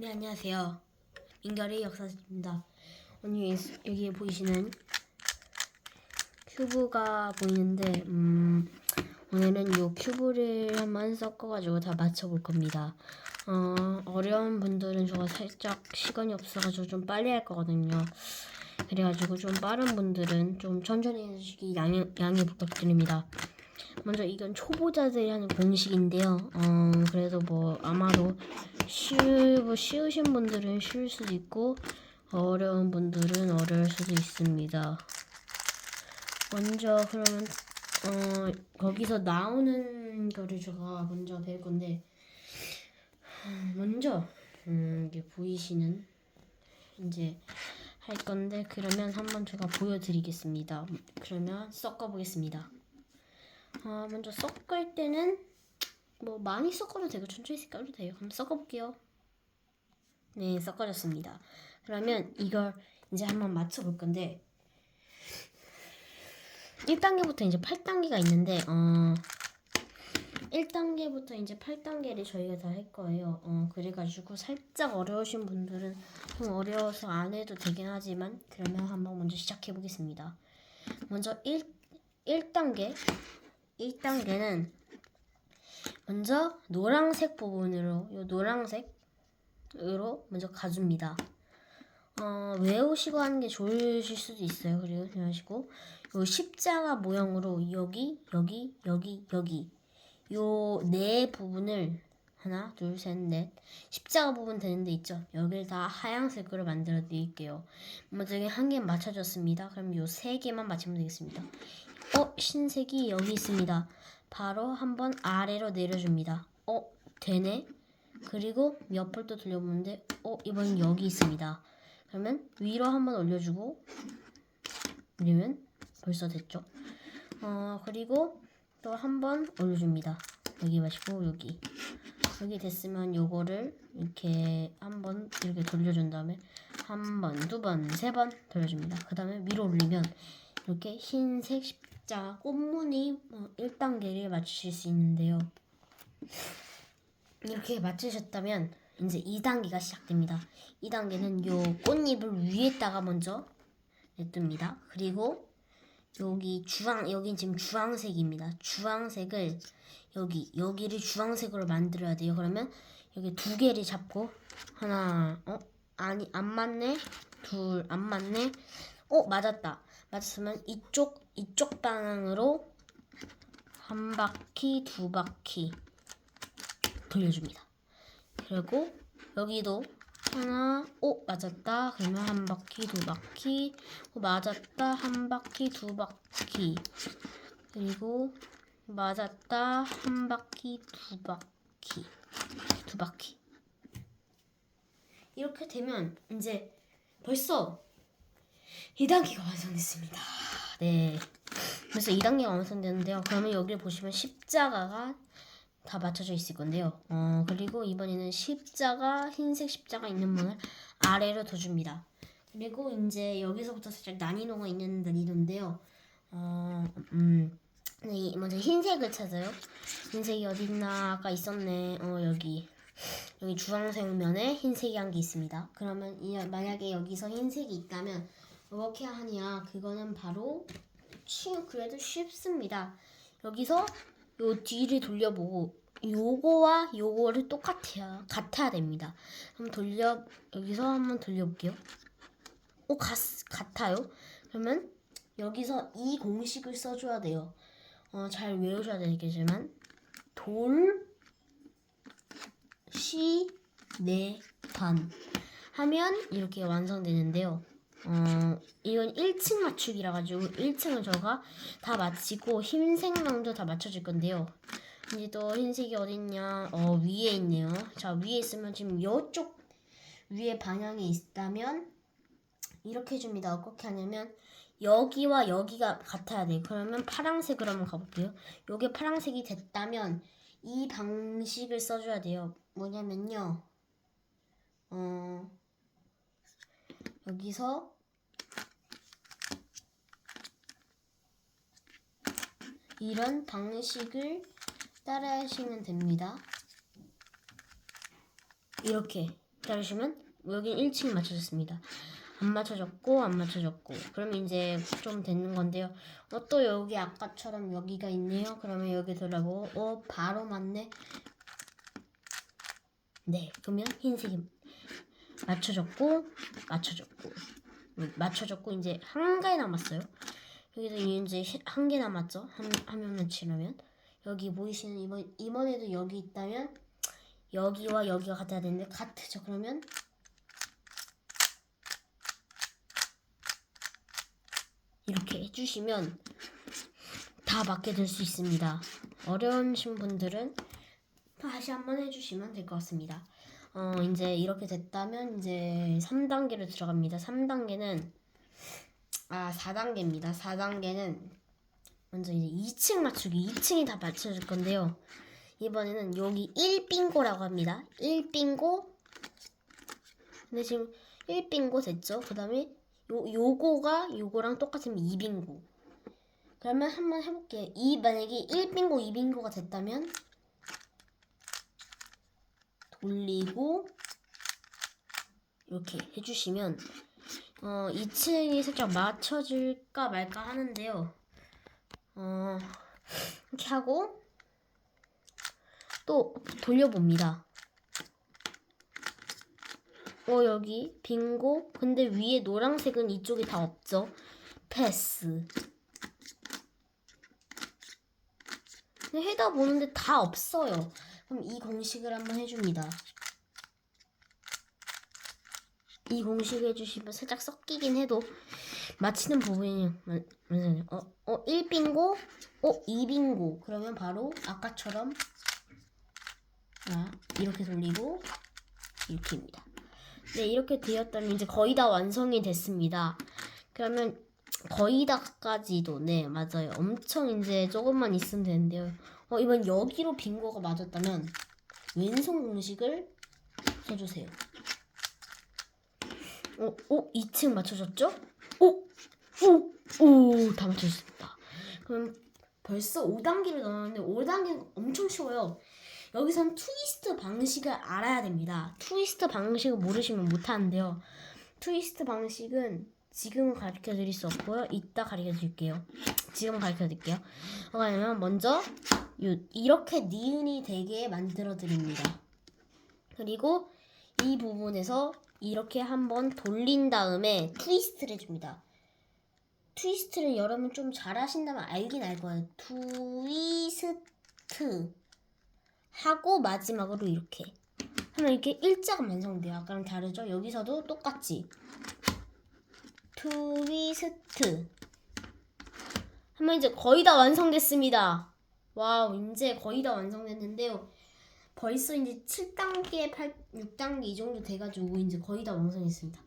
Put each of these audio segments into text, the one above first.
네 안녕하세요. 민결의 역사입니다. 오늘 여기 보이시는 큐브가 보이는데 음, 오늘은 이 큐브를 한번 섞어가지고 다 맞춰볼 겁니다. 어, 어려운 분들은 저가 살짝 시간이 없어가지고 좀 빨리 할 거거든요. 그래가지고 좀 빠른 분들은 좀 천천히 해주시기 양해, 양해 부탁드립니다. 먼저 이건 초보자들이 하는 공식인데요. 어, 그래도 뭐 아마도 쉬우, 뭐 쉬우신 분들은 쉬울 수도 있고 어려운 분들은 어려울 수도 있습니다. 먼저 그러면 어, 거기서 나오는 거를 제가 먼저 배울 건데 음, 먼저 음, 이게 보이시는 이제 할 건데 그러면 한번 제가 보여드리겠습니다. 그러면 섞어 보겠습니다. 아, 먼저 섞을 때는 뭐 많이 섞어도 되고 천천히 섞어도 돼요. 한번 섞어볼게요. 네, 섞어졌습니다. 그러면 이걸 이제 한번 맞춰볼 건데 1단계부터 이제 8단계가 있는데 어 1단계부터 이제 8단계를 저희가 다 할 거예요. 어 그래가지고 살짝 어려우신 분들은 좀 어려워서 안 해도 되긴 하지만 그러면 한번 먼저 시작해 보겠습니다. 먼저 1 1단계 1단계는 먼저 노란색 부분으로 요 노란색으로 먼저 가줍니다. 어, 외우시고 하는 게 좋으실 수도 있어요. 그리고 그러시고 요 십자가 모양으로 여기 여기 여기 여기 요 네 부분을 하나 둘 셋 넷 십자가 부분 되는 데 있죠. 여기를 다 하얀색으로 만들어 드릴게요. 먼저 여기 한 개 맞춰줬습니다. 그럼 요 세 개만 맞추면 되겠습니다. 어 흰색이 여기 있습니다. 바로 한번 아래로 내려줍니다. 어 되네. 그리고 옆을 또 돌려보는데 어 이번엔 여기 있습니다. 그러면 위로 한번 올려주고 올리면 벌써 됐죠. 어 그리고 또 한번 올려줍니다. 여기 마시고 여기 여기 됐으면 요거를 이렇게 한번 이렇게 돌려준 다음에 한 번, 두 번, 세 번 돌려줍니다. 그 다음에 위로 올리면 이렇게 흰색 십 자가 꽃무늬 어, 1단계를 맞추실 수 있는데요. 이렇게 맞추셨다면 이제 2단계가 시작됩니다. 2단계는 요 꽃잎을 위에다가 먼저 냅둡니다. 그리고 여기 주황 여긴 지금 주황색입니다. 주황색을 여기 여기를 주황색으로 만들어야 돼요. 그러면 여기 두 개를 잡고 하나 어 아니 안 맞네 둘 안 맞네 어 맞았다 맞았으면 이쪽 이쪽 방향으로 한 바퀴 두 바퀴 돌려줍니다. 그리고 여기도 하나, 오 맞았다. 그러면 한 바퀴, 두 바퀴, 오, 맞았다. 한 바퀴, 두 바퀴. 그리고 맞았다. 한 바퀴, 두 바퀴, 두 바퀴. 이렇게 되면 이제 벌써 2단계가 완성됐습니다. 네. 그래서 2단계가 완성되는데요. 그러면 여기를 보시면 십자가가 다 맞춰져 있을 건데요. 어, 그리고 이번에는 십자가, 흰색 십자가 있는 문을 아래로 둬줍니다. 그리고 이제 여기서부터 살짝 난이도가 있는 난이도인데요. 어, 음, 네, 먼저 흰색을 찾아요. 흰색이 어디 있나? 아까 있었네. 어, 여기. 여기 주황색 면에 흰색이 한개 있습니다. 그러면 이, 만약에 여기서 흰색이 있다면 어떻게 하냐? 그거는 바로 쉬, 그래도 쉽습니다. 여기서 요 뒤를 돌려보고 요거와 요거를 똑같아야 같아야 됩니다. 한번 돌려 여기서 한번 돌려볼게요. 오 같, 같아요. 그러면 여기서 이 공식을 써줘야 돼요. 어, 잘 외우셔야 되겠지만 돌, 시, 네, 반 하면 이렇게 완성되는데요. 어, 이건 1층 맞추기라 가지고 1층은 저가 다 마치고 흰색망도 다 맞춰줄 건데요. 이제 또 흰색이 어딨냐? 어, 위에 있네요. 자, 위에 있으면 지금 이쪽 위에 방향이 있다면 이렇게 해줍니다. 어떻게 하냐면 여기와 여기가 같아야 돼요. 그러면 파란색으로 한번 가볼게요. 요게 파란색이 됐다면 이 방식을 써줘야 돼요. 뭐냐면요. 어, 여기서 이런 방식을 따라 하시면 됩니다. 이렇게 기다리시면 여기 1층이 맞춰졌습니다. 안 맞춰졌고 안 맞춰졌고 그러면 이제 좀 되는 건데요. 어, 또 여기 아까처럼 여기가 있네요. 그러면 여기 들어가고 어 바로 맞네. 네 그러면 흰색이 맞춰졌고 맞춰졌고 음, 맞춰졌고 이제 한 개 남았어요. 여기서 이제 시- 한개 남았죠. 한, 한 명만 치려면 여기 보이시는 이번 이번에도 여기 있다면 여기와 여기가 같아야 되는데 같죠. 그러면 이렇게 해주시면 다 맞게 될 수 있습니다. 어려우신 분들은 다시 한번 해주시면 될 것 같습니다. 어, 이제 이렇게 됐다면 이제 3단계로 들어갑니다. 3단계는 아, 4단계입니다. 4단계는 먼저 이제 2층 맞추기. 2층이 다 맞춰질 건데요. 이번에는 여기 1빙고라고 합니다. 1빙고. 근데 지금 1빙고 됐죠? 그 다음에 요, 요거가 요거랑 똑같으면 2빙고. 그러면 한번 해볼게요. 이 만약에 1빙고, 2빙고가 됐다면 돌리고 이렇게 해주시면 어 2층이 살짝 맞춰질까 말까 하는데요. 어 이렇게 하고 또 돌려봅니다. 어 여기 빙고 근데 위에 노란색은 이쪽이 다 없죠. 패스. 근데 해다 보는데 다 없어요. 그럼 이 공식을 한번 해줍니다. 이 공식 해주시면 살짝 섞이긴 해도 맞히는 부분이 만- 만약에 어, 어 1빙고, 어 2빙고 그러면 바로 아까처럼 아, 이렇게 돌리고 이렇게입니다. 네 이렇게 되었다면 이제 거의 다 완성이 됐습니다. 그러면 거의 다까지도 네 맞아요. 엄청 이제 조금만 있으면 되는데요. 어 이번 여기로 빙고가 맞았다면 왼손 공식을 써주세요. 어, 어, 2층 맞춰졌죠? 오, 오, 오, 다 맞춰졌습니다. 그럼 벌써 5단계를 넣었는데 5단계는 엄청 쉬워요. 여기선 트위스트 방식을 알아야 됩니다. 트위스트 방식을 모르시면 못하는데요. 트위스트 방식은 지금은 가르쳐 드릴 수 없고요. 이따 가르쳐 드릴게요. 지금 가르쳐 드릴게요. 그러면 먼저 요, 이렇게 니은이 되게 만들어 드립니다. 그리고 이 부분에서 이렇게 한번 돌린 다음에 트위스트를 해줍니다. 트위스트를 여러분 좀 잘하신다면 알긴 알 거예요. 트위스트 하고 마지막으로 이렇게 하면 이렇게 일자가 완성돼요. 아까랑 다르죠? 여기서도 똑같이 트위스트 하면 이제 거의 다 완성됐습니다. 와우, 이제 거의 다 완성됐는데요. 벌써 이제 7단계, 8, 6단계 이 정도 돼가지고 이제 거의 다 완성했습니다.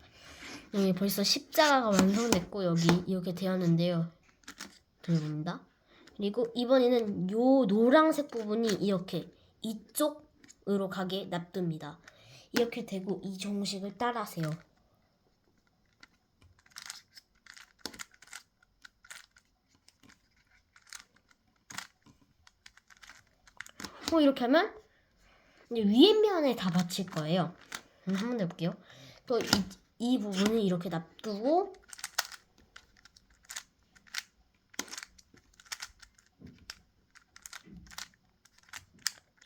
여기 벌써 십자가가 완성됐고 여기 이렇게 되었는데요. 들어봅니다. 그리고 이번에는 요 노란색 부분이 이렇게 이쪽으로 가게 놔둡니다. 이렇게 되고 이 정식을 따라하세요. 어, 이렇게 하면 이제 위에 면에 다 받칠 거예요. 한번 더 해볼게요. 또 이 이 부분을 이렇게 놔두고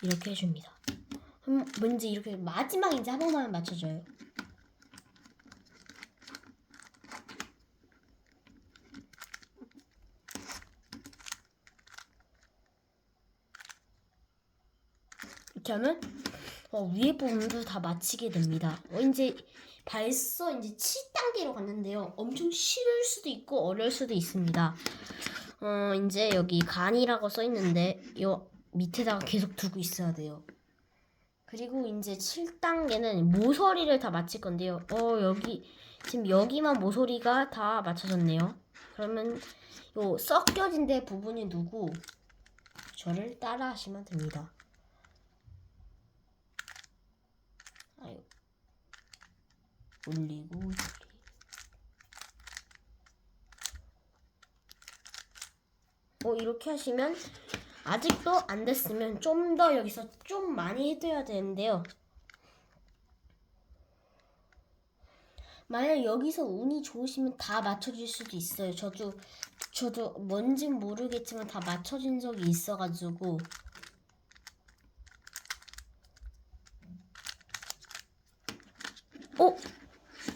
이렇게 해줍니다. 그럼 왠지 이렇게 마지막 이제 한 번만 맞춰줘요. 이렇게 하면 어, 위에 부분도 다 마치게 됩니다. 어, 이제 벌써 이제 7단계로 갔는데요. 엄청 쉬울 수도 있고 어려울 수도 있습니다. 어, 이제 여기 간이라고 써 있는데 요 밑에다가 계속 두고 있어야 돼요. 그리고 이제 7단계는 모서리를 다 맞힐 건데요. 어, 여기 지금 여기만 모서리가 다 맞춰졌네요. 그러면 요 섞여진 데 부분이 누구 저를 따라 하시면 됩니다. 아유. 올리고 올리고. 어 이렇게 하시면 아직도 안 됐으면 좀 더 여기서 좀 많이 해줘야 되는데요. 만약 여기서 운이 좋으시면 다 맞춰질 수도 있어요. 저도 저도 뭔진 모르겠지만 다 맞춰진 적이 있어가지고 어?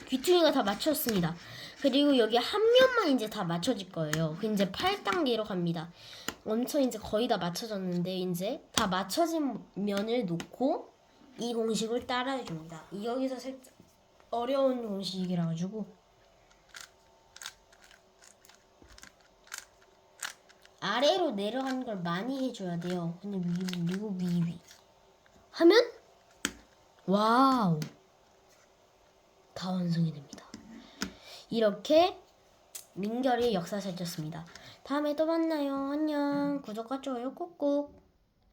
귀퉁이가 다 맞췄습니다. 그리고 여기 한 면만 이제 다 맞춰질 거예요. 그 이제 8단계로 갑니다. 엄청 이제 거의 다 맞춰졌는데 이제 다 맞춰진 면을 놓고 이 공식을 따라해 줍니다. 이 여기서 살짝 어려운 공식이라 가지고 아래로 내려가는 걸 많이 해줘야 돼요. 근데 위 그리고 위 위. 하면 와우 다 완성이 됩니다. 이렇게 민결이 역사 살쪘습니다. 다음에 또 만나요. 안녕. 구독과 좋아요 꾹꾹.